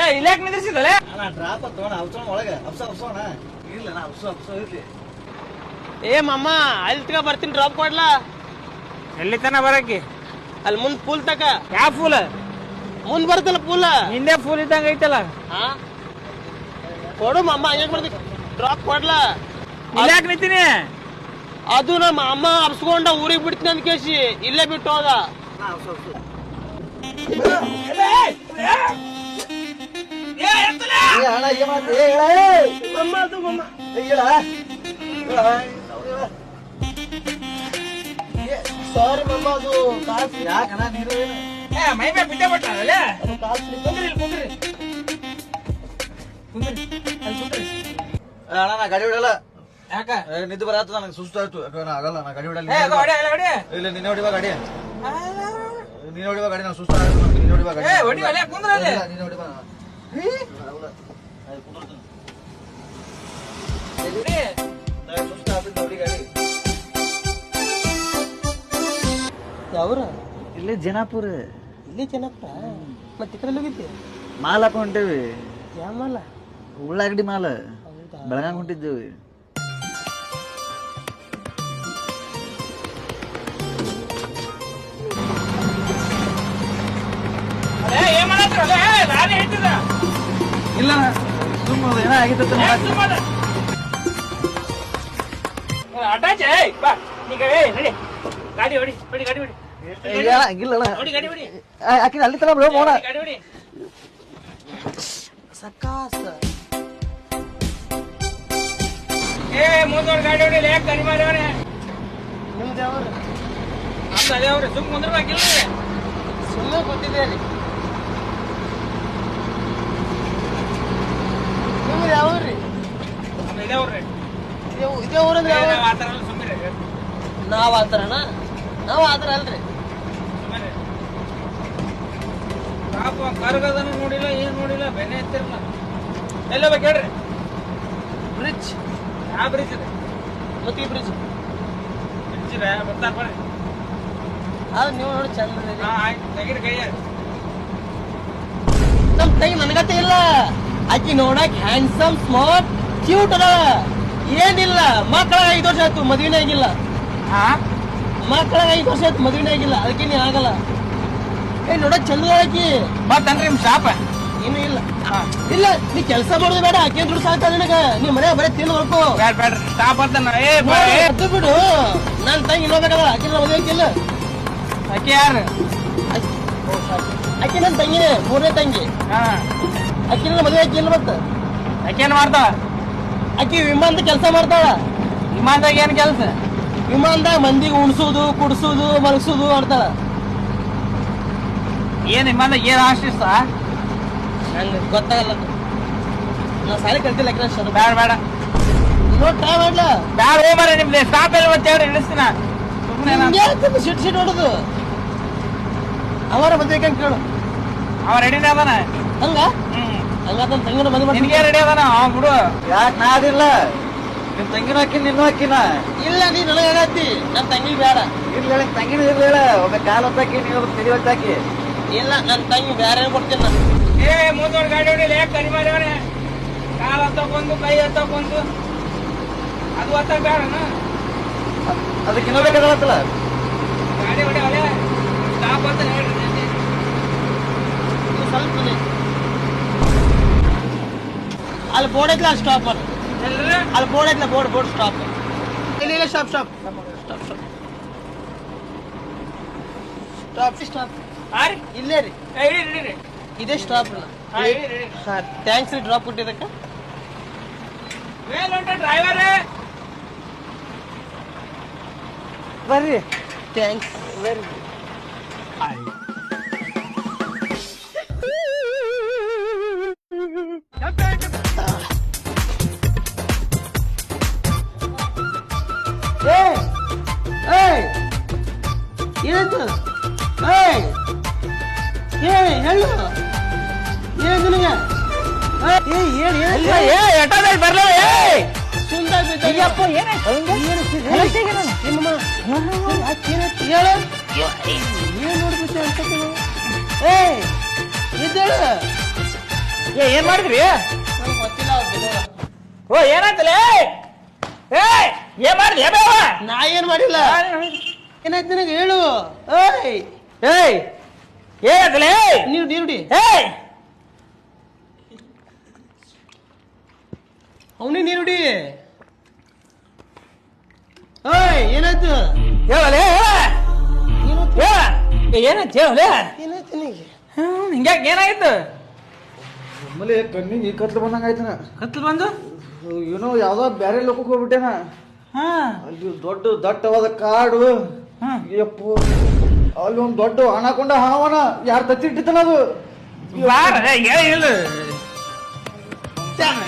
ಏ ಇಲ್ಯಾಕ್ ನಿಂದ್ರಿಸಿದಳೆ ಅಣ್ಣ ಡ್ರಾಪ್ ತಗೋಣ ಅಪ್ಸೋಣ ಒಳಗೆ. ಅಪ್ಸ ಅಪ್ಸೋಣ ಇಲ್ಲ ನಾ ಅಪ್ಸ ಅಪ್ಸೋ ಇರ್ಲಿ. ಏ ಮಮ್ಮ ಅಲ್ಲಿ ಬರ್ತೀನಿ ಡ್ರಾಪ್ ಕೊಡ್ಲಾ? ಎಲ್ಲಿ ತನ ಬರಕಿ ಅಲ್ಲಿ ಮುಂದ್ ಪೂಲ್ ತಕ. ಯಾವ ಫೂಲ್ ಮುಂದ್ ಬರ್ತಲ್ಲ ಪೂಲ್. ಹಿಂದೆ ಫೂಲ್ ಇದ್ದಂಗ ಐತಲ್ಲ? ಹಾ? ಕೊಡು ಮಮ್ಮ ಹಂಗೆ ಬರ್ತೀನಿ ಡ್ರಾಪ್ ಕೊಡ್ಲಾ? ಇಲ್ಯಾಕ್ ನಿಂತೀನಿ? ಅದು ನಮ್ಮ ಅಮ್ಮ ಅಪ್ಸ್ಕೊಂಡ ಊರಿಗೆ ಬಿಡ್ತೀನಿ ಅಂತ ಕೇಸಿ ಇಲ್ಲೇ ಬಿಟ್ಟು ಹೋದ ಹೇಳ. ಸಾರಿ ಮಮ್ಮ ಅದು ಕಾಸು ನೀರು ಏನು? ಏ ಮೈ ಮೇಲೆ ಬಿಟ್ಟೆ ಬಿಟ್ಟಾರಲ್ಲ ಅದು ಕಾಸು ಕುಂದ್ರಿ ಕುಂದ್ರಿ. ಕುಂದ್ರಿ. ಅಲ್ಲಿ ಕುಂದ್ರಿ. ಏ, ಅಣ್ಣ ನಾ ಗಾಡಿ ಹೊಡಲ್ಲ ಯಾಕ? ನಿದ್ದು ಬರತ್ತ ನನಗೆ ಸುಸ್ತಾಯ್ತು. ಆಯ್ತು ಆಗಲ್ಲ ನಾ ಗಾಡಿ ಹೊಡಿ ಇಲ್ಲ ನೀನೇ ಹೊಡಿವ ಗಾಡಿ. ನೀನ್ ಹೊಡಿವ ಗಾಡಿ ನಾನು ಸುಸ್ತಾಯ್ತು ನಿನ್ನ ನೀನೇ ಹೊಡಿವಾ ಗಾಡಿ. ಏ ಹೊಡಿವ ಅಲ್ಲ ಕುಂದ್ರ ಅಲ್ಲಿ. ಇಲ್ಲ, ನೀನೇ ಹೊಡಿವಾ ಆಗಲ್ಲ. ಇಲ್ಲೇ ಜನಾಪುರ. ಇಲ್ಲಿ ಚೆನ್ನಪ್ಪ ಮತ್ತೆ ಕಡೆ ಹೋಗಿದ್ದೆ ಮಾಲ್ ಹಾಕೊಂಡೇವಿ. ಹೊಂಟೇವಿ ಯಾವ ಮಾಲ? ಉಳ್ಳಾಗಡ್ಡಿ ಮಾಲ. ಬೆಳಗಾಂ ಹೊಂಟಿದ್ದೇವೆ. ಇಲ್ಲ. ಸುಮ್ಮನೆ ಏನೋ ಆಗಿತ್ತು ಏ ಬಾ. ಈಗ ನಡಿ. ಗಾಡಿ ಹೊಡಿ ಹೊಡಿ ಗಾಡಿ ಹೊಡಿ. ಆಕಿನ ಅಲ್ಲಿ ತನ ಬಿಡೋ ಹೊಡಿ. ಸಕಾಸ. ಏ ಮುಂದೋಡ್ ಗಾಡಿ ಹೊಡಿ ಲೇಕ್ ಗಾಡಿ ಮಾರವನೆ ನಿಮ್ದು ಯಾವ್ರ ನಮ್ದು ಅದೇ ಅವ್ರಿ ಸುಮ್ ಕುಂದ್ರಬೇಕಿಲ್ಲ ಸುಮ್ಮನೆ ಗೊತ್ತಿದೆ ರೀ ನಿಮ್ದು ಯಾವ್ರಿ ನಮ್ದು ಇದೇ ಅವ್ರಿ ಇದೇ- ಇದೇ ಊರಂದ್ರೆ ಯಾವ ನಾವು ಆ ಥರ ಎಲ್ಲ ಸುಮ್ಮನೆ ನಾವ್ ಆತರನ? ನಾವ್ ಆತರ ಅಲ್ರಿ. ಪಾಪ ಕರ್ಗದನ್ನು ನೋಡಿಲ್ಲ ಏನ್ ನೋಡಿಲ್ಲ ಬೆನೆ ಎತ್ತಿರಲ್ಲ. ಎಲ್ಲ ಬೇಕು ಹೇಳ್ರಿ. ಬ್ರಿಡ್ಜ್. ಯಾವ ಬ್ರಿಡ್ಜ್ ಇದೆ? ಮತ್ತೆ ಬ್ರಿಡ್ಜ್? ಬ್ರಿಡ್ಜ್ ಇದೆ ಬರ್ತಾರ ಬರ್ರಿ. ಅದು ನೀವು ನೋಡಿ ಚಂದ ಆಯ್ತು. ತೆಗೀರಿ ಕೈಯ ನಮ್ ಕೈ ನನಗತ್ತೆ ಇಲ್ಲ. ಆಕಿ ನೋಡಕ್ ಹ್ಯಾಂಡ್ಸಮ್ ಸ್ಮಾರ್ಟ್ ಕ್ಯೂಟ್ ಅದ ಏನಿಲ್ಲ ಮಕ್ಕಳ ಐದು ವರ್ಷ ಆಯ್ತು ಮದುವೆ ಆಗಿಲ್ಲ. ಮಕ್ಕಳ ಐದು ವರ್ಷ ಆಯ್ತು ಮದುವೆ ಆಗಿಲ್ಲ ಅದಕ್ಕೆ ನೀ ಆಗಲ್ಲ. ಏ ನೋಡ ಚಂದ ಆಕಿ. ಬರ್ತನ್ರಿ ನಿಮ್ ಶಾಪ? ಏನು ಇಲ್ಲ. ಇಲ್ಲ ನೀ ಕೆಲಸ ಮಾಡೋದು ಬೇಡ ಆಕೆ ದುಡ್ಡು ಸಾಕ ನಿನಗ. ನೀ ಮನೆ ಬರೀ ತಿಂದು ಹೊರಕು ಬ್ಯಾಡ ಶಾಪ್ ಏ ಅದು ಬಿಡು. ನನ್ ತಂಗಿ ಇನ್ನೋಬೇಕಲ್ಲ ಆಕೆ ಮದುವೆ ಆಗಿಲ್ಲ ಆಕೆ ಯಾರು? ಆಕೆ ನನ್ ತಂಗಿನೇ ಮೂರನೇ ತಂಗಿ. ಹಾ. ಆಕೆ ನನ್ನ ಮದುವೆ ಆಗಿಲ್ಲ ಮತ್ತೆ. ಆಕೇನ್ ಮಾಡ್ತಾವ ಆಕಿ ವಿಮಾನದ ಕೆಲಸ ಮಾಡ್ತಾಳ. ವಿಮಾನದಾಗ ಏನ್ ಕೆಲಸ? ವಿಮಾನದಾಗ ಮಂದಿಗೆ ಉಣ್ಸೋದು ಕುಡ್ಸೋದು ಮಲಗಿಸೋದು ಮಾಡ್ತಾಳ ಏನ್ ವಿಮಾನದಾಗ ಏನ್ ಆಶಿಸ್ತ ನಂಗೆ ಗೊತ್ತಾಗಲ್ಲ ನಾ ಸಾಲಿ ಕಲ್ತಿಲ್ಲ ಯಾಕೆ ಬೇಡ ಬೇಡ ನೋಡಿ ಟ್ರೈ ಮಾಡ್ಲ? ಬೇಡ ಹೋಗ್ಬಾರ ಮರ ನಿಮ್ದು ಸ್ಟಾಪ್ ಎಲ್ಲ ಮತ್ತೆ ಹೇಳ್ರಿ ಇಳಿಸ್ತೀನ. ಸುಮ್ಮನೆ ಸಿಟ್ ಸಿಟ್ ಹೊಡೋದು? ಅವರ ಅಂತ ಕೇಳು. ಅವ ರೆಡಿನ ಅದಾನ. ಹಂಗ? ಹ್ಮ್. ಹಂಗ ತನ್ನ ತಂಗಿನ ಮದುವೆ ನಿನ್ಗೆ ಮಾಡ್ತೀನಿ ರೆಡಿ ಅದಾನ? ಅವ ಬಿಡು ಯಾಕೆ ನಾ ಅದಿಲ್ಲ? ನಿಮ್ ತಂಗಿನ ಹಾಕಿನ ನಿನ್ನೂ ಹಾಕಿನ? ಇಲ್ಲ ನೀ ನನಗೆ ನನ್ನ ತಂಗಿ ಬೇಡ. ಇರ್ಲಿ ಹೇಳಿ ತಂಗಿನೂ ಇರ್ಲಿ ಹೇಳ. ಒಮ್ಮೆ ಕಾಲು ಹೊತ್ತಾಕಿ ನೀವು ತಲೆ ಹೊತ್ತಾಕಿ. ಇಲ್ಲ ನನ್ನ ತಂಗಿ ಬೇರೆ ಕೊಡ್ತೀನಿ ನಾನು. ಏ ಮುಂದೋಡ್ ಗಾಡಿ ಹೊಡಿ ಲೇಕ್ ಕಡಿ ಮಾಡ್ಯಾವನೆ ಕಾಲ್ ಹತ್ತಕೊಂದು ಕೈ ಹತ್ತಕೊಂದು. ಅದು ಹತ್ತ ಬೇಡನ ಅದಕ್ಕೆ ಇನ್ನೋಬೇಕಾಗತ್ತಲ್ಲ ಗಾಡಿ ಹೊಡಿ ಅವಳೆ ಸ್ಟಾಪ್ ಅಂತ ಹೇಳ್ರಿ. ಸ್ವಲ್ಪ. ಅಲ್ಲಿ ಬೋರ್ಡ್ ಐತ್ಲ ಅಲ್ಲಿ ಸ್ಟಾಪ್ ಎಲ್ರಿ? ಅಲ್ಲಿ ಬೋರ್ಡ್ ಐತ್ಲ ಬೋರ್ಡ್ ಬೋರ್ಡ್ ಸ್ಟಾಪ್ ಇಲ್ಲ ಇಲ್ಲ stop stop stop stop stop stop? ಇಲ್ಲೇ ರೀ. ಇದೇ ಸ್ಟಾಪ್ ಇಳಿ. ಥ್ಯಾಂಕ್ಸ್ ರೀ ಡ್ರಾಪ್ ಕೊಟ್ಟಿದ್ದಕ್ಕೆ. ಬರ್ರಿ. ಥ್ಯಾಂಕ್ಸ್ ವೆರಿ ಏನಾಯ್ತು ಏಯ್! ಏಯ್ ಹೇಳು. ಏನಾಯ್ತು ನಿನಗೆ? ಏಯ್ ಏನ್ ಏ ಎಟ್ಟದಲ್ಲಿ ಬರ್ಲ ಏ ಸುಂದರ ಬಿದ್ದ ಅಯ್ಯಪ್ಪ ಏನಾಯ್ತು ಹೇಳು. ಏನ್ ನೋಡ್ಬಿಟ್ಟೆ ಅನ್ಸತ್ತೆ ಏಯ್ ಇದ್ದೇಳು. ಏ ಏನ್ ಮಾಡಿದ್ರಿ? ಗೊತ್ತಿಲ್ಲ. ಓ ಏನಾಯ್ತಲೇ? ಏ ಏನ್ ಮಾಡಿದ್ರಿ? ಬೇವ! ನಾ ಏನ್ ಮಾಡಿಲ್ಲ? ಏನಾಯ್ತು ನನಗೆ? ಹೇಳು. ಏಯ್ ಏಯ್ ಏನಾಯ್ತಲೇ ನೀರು ನೀರುಡಿ ಏಯ್. ಅವನೇ ನೀರುಡಿ ಏಯ್ ಏನಾಯ್ತು? ಹೇಳಲೇ ಏನು ಹೇಳ. ಏನಾಯ್ತು ಹೇಳಲೇ. ಏನಾಯ್ತು ನಿನಗೆ? ಹಿಂಗ್ಯಾಕ ಏನಾಯ್ತು? ಆಮೇಲೆ ಕಣ್ಣಿಗೆ ಕತ್ಲು ಬಂದಂಗ ಆಯ್ತನ ಕತ್ಲು ಬಂದು? ಏನೋ ಯಾವ್ದೋ ಬ್ಯಾರೆ ಲೋಕಕ್ಕೆ ಹೋಗ್ಬಿಟ್ಟೆನ ಹಾ. ಅಲ್ಲಿ ದೊಡ್ಡ ದಟ್ಟವಾದ ಕಾಡು. ಯಪ್ಪು ಅಲ್ಲಿ ಒಂದ್ ದೊಡ್ಡ ಹಣಕೊಂಡ ಹಣವನ ಯಾರು ತತ್ತಿಟ್ಟಿತ್ತನ ಅದು? ಬಾರ ಏ, ಇಲ್ಲ. ತ್ಯಾ- ತ್ಯಾ-